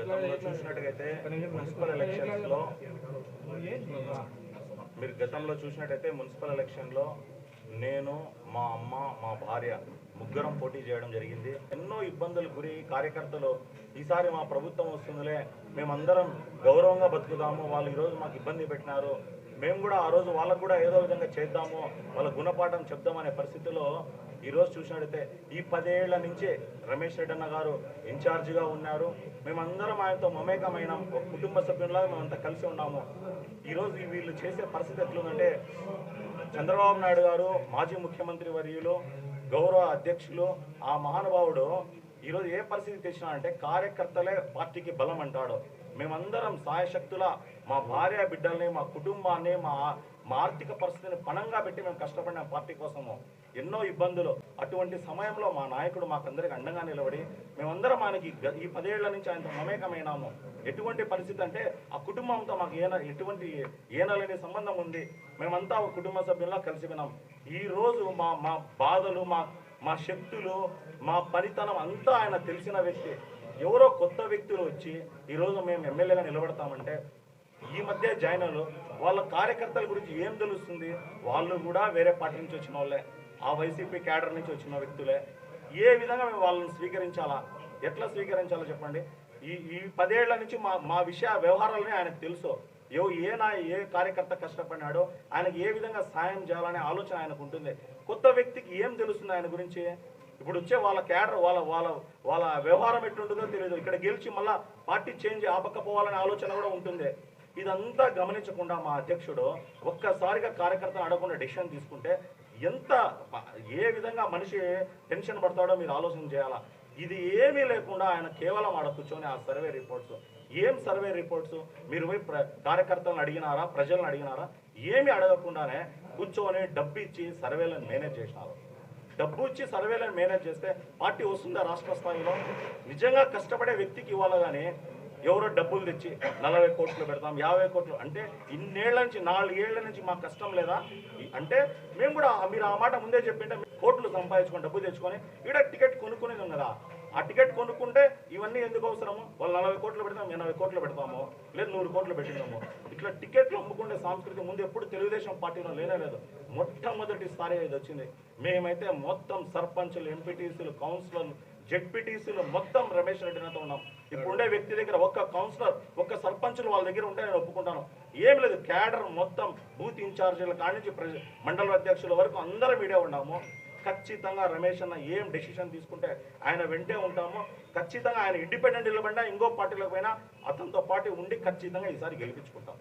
గతంలో చూసినట్టుగైతే మున్సిపల్ ఎలక్షన్స్లో మీరు గతంలో చూసినట్టయితే మున్సిపల్ ఎలక్షన్లో నేను మా అమ్మ మా భార్య ముగ్గురం పోటీ చేయడం జరిగింది. ఎన్నో ఇబ్బందులు గురి కార్యకర్తలు ఈసారి మా ప్రభుత్వం వస్తుందిలే మేమందరం గౌరవంగా బతుకుదాము వాళ్ళు ఈరోజు మాకు ఇబ్బంది పెట్టినారు మేము కూడా ఆ రోజు వాళ్ళకు కూడా ఏదో విధంగా చేద్దాము వాళ్ళ గుణపాఠం చెప్దామనే పరిస్థితిలో ఈరోజు చూసినట్టయితే ఈ పదేళ్ళ నుంచే రమేష్ రెడ్డి అన్న గారు ఇన్ఛార్జిగా ఉన్నారు. మేమందరం ఆయనతో మమేకమైన. ఒక కుటుంబ సభ్యులాగా మేమంతా కలిసి ఉన్నాము. ఈరోజు వీళ్ళు చేసే పరిస్థితి ఎట్లుందంటే చంద్రబాబు నాయుడు గారు మాజీ ముఖ్యమంత్రి వర్యులు గౌరవ అధ్యక్షులు ఆ మహానుభావుడు ఈరోజు ఏ పరిస్థితి తెచ్చినా అంటే కార్యకర్తలే పార్టీకి బలం అంటాడు. మేమందరం సాయశక్తుల మా భార్య బిడ్డల్ని మా కుటుంబాన్ని మా మా ఆర్థిక పరిస్థితిని పణంగా పెట్టి మేము కష్టపడిన పార్టీ కోసము ఎన్నో ఇబ్బందులు. అటువంటి సమయంలో మా నాయకుడు మాకందరికి అండగా నిలబడి మేమందరం ఆయనకి ఈ పదేళ్ళ నుంచి ఆయనతో మమేకమైనాము. ఎటువంటి పరిస్థితి అంటే ఆ కుటుంబంతో మాకు ఏన ఎటువంటి ఏనలేని సంబంధం ఉంది. మేమంతా ఒక కుటుంబ సభ్యుల్లా కలిసి విన్నాం ఈ రోజు మా మా బాధలు మా మా శక్తులు మా పనితనం అంతా ఆయన తెలిసిన వ్యక్తి. ఎవరో కొత్త వ్యక్తులు వచ్చి ఈరోజు మేము ఎమ్మెల్యేగా నిలబడతామంటే ఈ మధ్య జాయిన్ వాళ్ళ కార్యకర్తల గురించి ఏం తెలుస్తుంది? వాళ్ళు కూడా వేరే పార్టీ నుంచి వచ్చిన వాళ్ళే. ఆ వైసీపీ క్యాడర్ నుంచి వచ్చిన వ్యక్తులే. ఏ విధంగా మేము వాళ్ళని స్వీకరించాలా? ఎట్లా స్వీకరించాలో చెప్పండి. ఈ ఈ పదేళ్ళ నుంచి మా మా విషయ వ్యవహారాలని ఆయనకు తెలుసు. ఏ ఏ నా ఏ కార్యకర్త కష్టపడినాడో ఆయనకి ఏ విధంగా సాయం చేయాలనే ఆలోచన ఆయనకు ఉంటుంది. కొత్త వ్యక్తికి ఏం తెలుస్తుంది ఆయన గురించి? ఇప్పుడు వచ్చే వాళ్ళ క్యాడర్ వాళ్ళ వాళ్ళ వాళ్ళ వ్యవహారం ఎట్లుంటుందో తెలియదు. ఇక్కడ గెలిచి మళ్ళా పార్టీ చేంజ్ ఆపకపోవాలనే ఆలోచన కూడా ఉంటుంది. ఇదంతా గమనించకుండా మా అధ్యక్షుడు ఒక్కసారిగా కార్యకర్తను అడగకుండా డిసిషన్ తీసుకుంటే ఎంత ఏ విధంగా మనిషి టెన్షన్ పడతాడో మీరు ఆలోచన చేయాలా? ఇది ఏమీ లేకుండా ఆయన కేవలం ఆడ కూర్చొని ఆ సర్వే రిపోర్ట్స్ ఏం సర్వే రిపోర్ట్స్? మీరు పోయి ప్ర కార్యకర్తలను అడిగినారా? ప్రజలను అడిగినారా? ఏమీ అడగకుండానే కూర్చొని డబ్బు ఇచ్చి సర్వేలను మేనేజ్ చేసినారు. డబ్బు ఇచ్చి సర్వేలను మేనేజ్ చేస్తే పార్టీ వస్తుందా రాష్ట్ర స్థాయిలో? నిజంగా కష్టపడే వ్యక్తికి ఇవ్వాలి కానీ ఎవరో డబ్బులు తెచ్చి నలభై కోట్లు పెడతాం యాభై కోట్లు అంటే ఇన్నేళ్ళ నుంచి నాలుగేళ్ళ నుంచి మాకు కష్టం లేదా? అంటే మేము కూడా మీరు ఆ మాట ముందే చెప్పింటే కోట్లు సంపాదించుకొని డబ్బు తెచ్చుకొని ఇక్కడ టికెట్ కొనుక్కునేది ఉన్నదా? ఆ టికెట్ కొనుక్కుంటే ఇవన్నీ ఎందుకు అవసరము? వాళ్ళు నలభై కోట్లు పెడతాము ఎనభై కోట్లు పెడతాము? లేదు నూరు కోట్లు పెట్టినాము? ఇట్లా టికెట్లు అమ్ముకునే సంస్కృతి ముందు ఎప్పుడు తెలుగుదేశం పార్టీలో లేనే లేదు. మొట్టమొదటిసారి ఇది వచ్చింది. మేమైతే మొత్తం సర్పంచులు ఎంపీటీసీలు కౌన్సిలర్లు జెడ్పీటీసీలు మొత్తం రమేష్ రెడ్డితో ఉన్నాం. ఇప్పుడు ఉండే వ్యక్తి దగ్గర ఒక్క కౌన్సిలర్ ఒక్క సర్పంచులు వాళ్ళ దగ్గర ఉంటే నేను ఒప్పుకుంటాను. ఏం లేదు క్యాడర్ మొత్తం బూత్ ఇన్ఛార్జీల కాడి నుంచి ప్రజ- మండల అధ్యక్షుల వరకు అందరం వీడే ఉన్నాము. ఖచ్చితంగా రమేష్ అన్న ఏం డెసిషన్ తీసుకుంటే ఆయన వెంటే ఉంటాము ఖచ్చితంగా ఆయన ఇండిపెండెంట్ నిలబడినా ఇంకో పార్టీలకు పోయినా అతనితో పాటు ఉండి ఖచ్చితంగా ఈసారి గెలిపించుకుంటాం.